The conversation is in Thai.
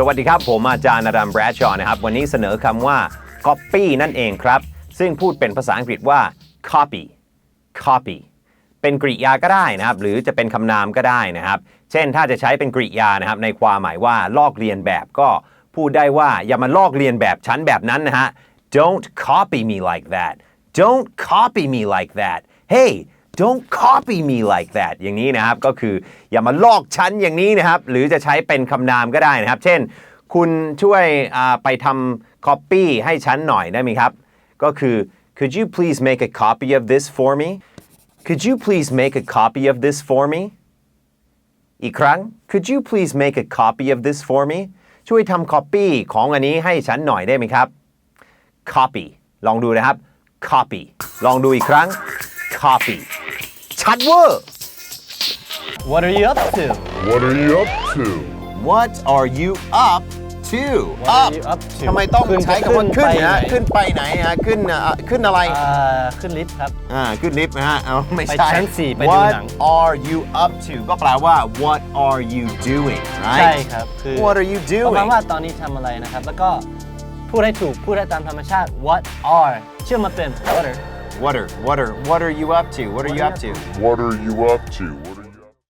สวัสดีครับ ผมอาจารย์นดัมแบรชอนะครับ วันนี้เสนอคำว่า copy นั่นเองครับ ซึ่งพูดเป็นภาษาอังกฤษว่า copy copy เป็นกริยาก็ได้นะครับ หรือจะเป็นคำนามก็ได้นะครับ เช่นถ้าจะใช้เป็นกริยานะครับ ในความหมายว่าลอกเลียนแบบก็พูดได้ว่าอย่ามาลอกเลียนแบบฉันแบบนั้นนะฮะ don't copy me like that don't copy me like that hey don't copy me like that อย่างนี้นะครับ ก็คืออย่ามาลอกฉันอย่างนี้นะครับ หรือจะใช้เป็นคำนามก็ได้นะครับ เช่น คุณช่วยไปทำ copy ให้ฉันหน่อยได้ไหมครับ ก็คือ could you please make a copy of this for me could you please make a copy of this for me อีกครั้ง could you please make a copy of this for me ช่วยทำ copy ของอันนี้ให้ฉันหน่อยได้ไหมครับ copy ลองดูนะครับ copy ลองดูอีกครั้ง copy ชัดเวอร์ What are you up to What are you up to? What are you up to What are you up to ทำไมต้องขึ้นใช้คำว่าขึ้ขึ้นนไปนะไหนขึ้นไปไหนฮะขึ้นอะขึ้นอะไรอ่าขึ้นลิฟต์ครับ อ่าขึ้นลิฟต์นะฮะเอาไม่ไปใช่ชั้นสี่ไปดู What หนัง are you up to ก็แปลว่า What are you doing right ใช่ครับ คือ What are you ประ doing มาณว่าตอนนี้ทำอะไรนะครับ แล้วก็พูดให้ถูก พูดให้ตามธรรมชาติ What are เชื่อมมาเป็น What are What are What are What are you up to What are you up to What are you up to?